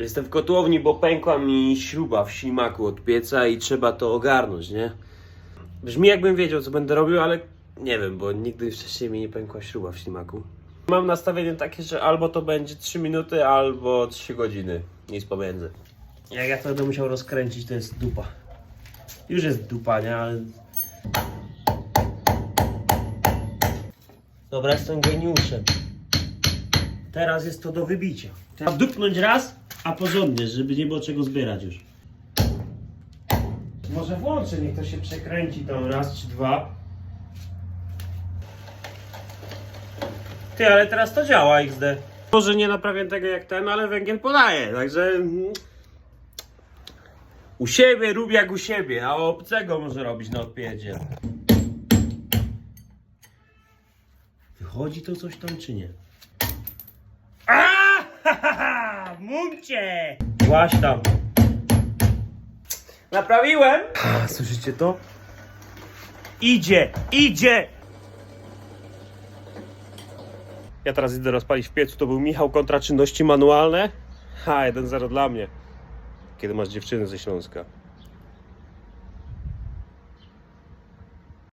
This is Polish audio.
Jestem w kotłowni, bo pękła mi śruba w ślimaku od pieca i trzeba to ogarnąć, nie? Brzmi jakbym wiedział, co będę robił, ale nie wiem, bo nigdy wcześniej mi nie pękła śruba w ślimaku. Mam nastawienie takie, że albo to będzie 3 minuty, albo 3 godziny. Nic pomiędzy. Jak ja to będę musiał rozkręcić, to jest dupa. Już jest dupa, nie? Ale... Dobra, jestem geniuszem. Teraz jest to do wybicia. Trzeba dupnąć raz, a porządnie, żeby nie było czego zbierać już. Może włączę, niech to się przekręci tam raz czy dwa. Ty, ale teraz to działa XD. Może nie naprawię tego jak ten, ale węgiel podaje, także... mm, U siebie rób jak u siebie, a obcego może robić na odpiedzie. Wychodzi to coś tam czy nie? A! Mumcie! Właś tam. Naprawiłem! A, słyszycie to? Idzie! Idzie! Ja teraz idę rozpalić w piecu. To był Michał kontra czynności manualne. Ha, 1-0 dla mnie. Kiedy masz dziewczynę ze Śląska.